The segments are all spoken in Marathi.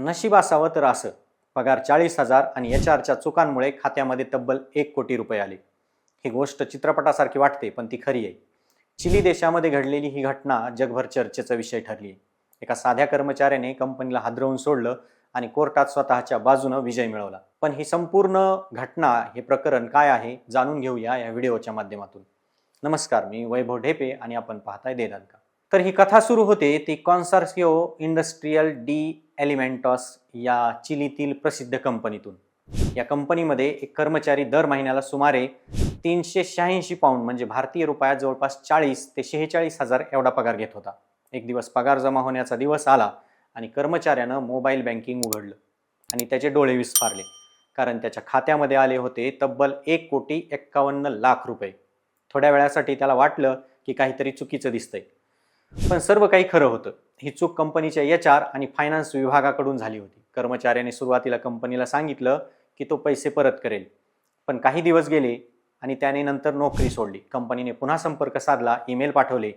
नशीब असावं तर असं. पगार चाळीस हजार आणि एच आरच्या चुकांमुळे खात्यामध्ये तब्बल एक कोटी रुपये आले. ही गोष्ट चित्रपटासारखी वाटते पण ती खरी आहे. चिली देशामध्ये घडलेली ही घटना जगभर चर्चेचा विषय ठरली आहे एका साध्या कर्मचाऱ्याने कंपनीला हादरवून सोडलं आणि कोर्टात स्वतःच्या बाजूनं विजय मिळवला. पण ही संपूर्ण घटना हे प्रकरण काय आहे जाणून घेऊया या व्हिडिओच्या माध्यमातून. नमस्कार मी वैभव ढेपे आणि आपण पाहताय देदानका तर ही कथा सुरू होते ती कॉन्सार्सिओ इंडस्ट्रीयल डी एलिमेंटॉस या चिलीतील प्रसिद्ध कंपनीतून. या कंपनीमध्ये एक कर्मचारी दर महिन्याला सुमारे तीनशे शहाऐंशी पाऊंड म्हणजे भारतीय रुपयात जवळपास चाळीस ते शेहेचाळीस हजार एवढा पगार घेत होता. एक दिवस पगार जमा होण्याचा दिवस आला आणि कर्मचाऱ्यानं मोबाईल बँकिंग उघडलं आणि त्याचे डोळे विस्फारले. कारण त्याच्या खात्यामध्ये आले होते तब्बल एक कोटी एक्कावन्न लाख रुपये. थोड्या वेळासाठी त्याला वाटलं की काहीतरी चुकीचं दिसतंय. पण सर्व काही खरं होतं. ही चूक कंपनीच्या एच आर आणि फायनान्स विभागाकडून झाली होती. कर्मचाऱ्याने सुरुवातीला कंपनीला सांगितलं की तो पैसे परत करेल. पण काही दिवस गेले आणि त्याने नंतर नोकरी सोडली. कंपनीने पुन्हा संपर्क साधला ईमेल पाठवले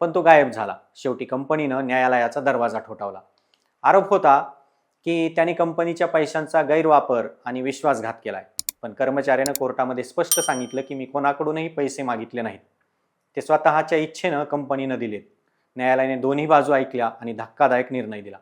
पण तो गायब झाला. शेवटी कंपनीनं न्यायालयाचा दरवाजा ठोठावला. आरोप होता की त्याने कंपनीच्या पैशांचा गैरवापर आणि विश्वासघात केलाय. पण कर्मचाऱ्यानं कोर्टामध्ये स्पष्ट सांगितलं की मी कोणाकडूनही पैसे मागितले नाहीत. ते स्वतःच्या इच्छेनं कंपनीनं दिलेत. न्यायालयाने दोन्ही बाजू ऐकल्या आणि धक्कादायक निर्णय दिला.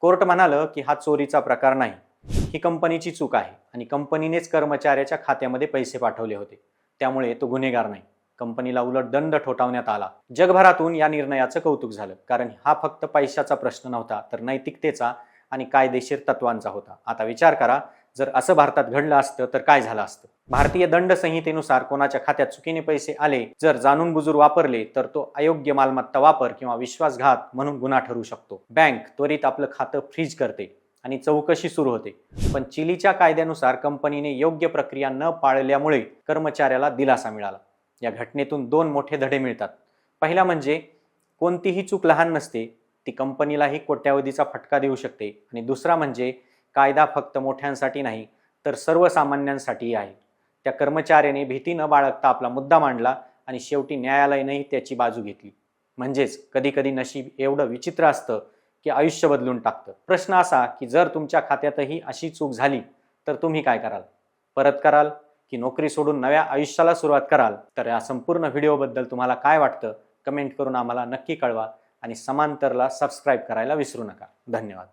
कोर्ट म्हणालं की हा चोरीचा प्रकार नाही. ही कंपनीची चूक आहे आणि कंपनीनेच कर्मचाऱ्याच्या खात्यामध्ये पैसे पाठवले होते. त्यामुळे तो गुन्हेगार नाही. कंपनीला उलट दंड ठोठावण्यात आला. जगभरातून या निर्णयाचं कौतुक झालं. कारण हा फक्त पैशाचा प्रश्न नव्हता तर नैतिकतेचा आणि कायदेशीर तत्वांचा होता. आता विचार करा जर असं भारतात घडलं असतं तर काय झालं असतं? भारतीय दंड संहितेनुसार कोणाच्या खात्यात चुकीने पैसे आले जर जाणून बुजूर वापरले तर तो अयोग्य मालमत्ता वापर किंवा विश्वासघात म्हणून गुन्हा ठरू शकतो. बँक त्वरित आपलं खातं फ्रीज करते आणि चौकशी सुरू होते. पण चिलीच्या कायद्यानुसार कंपनीने योग्य प्रक्रिया न पाळल्यामुळे कर्मचाऱ्याला दिलासा मिळाला. या घटनेतून दोन मोठे धडे मिळतात. पहिला म्हणजे कोणतीही चूक लहान नसते ती कंपनीलाही कोट्यावधीचा फटका देऊ शकते. आणि दुसरा म्हणजे कायदा फक्त मोठ्यांसाठी नाही तर सर्वसामान्यांसाठीही आहे. त्या कर्मचाऱ्याने भीती न बाळगता आपला मुद्दा मांडला आणि शेवटी न्यायालयानेही त्याची बाजू घेतली. म्हणजेच कधीकधी नशीब एवढं विचित्र असतं की आयुष्य बदलून टाकतं. प्रश्न असा की जर तुमच्या खात्यातही अशी चूक झाली तर तुम्ही काय कराल? परत कराल की नोकरी सोडून नव्या आयुष्याला सुरुवात कराल? तर या संपूर्ण व्हिडिओबद्दल तुम्हाला काय वाटतं? कमेंट करून आम्हाला नक्की कळवा आणि समांतरला सबस्क्राईब करायला विसरू नका. धन्यवाद.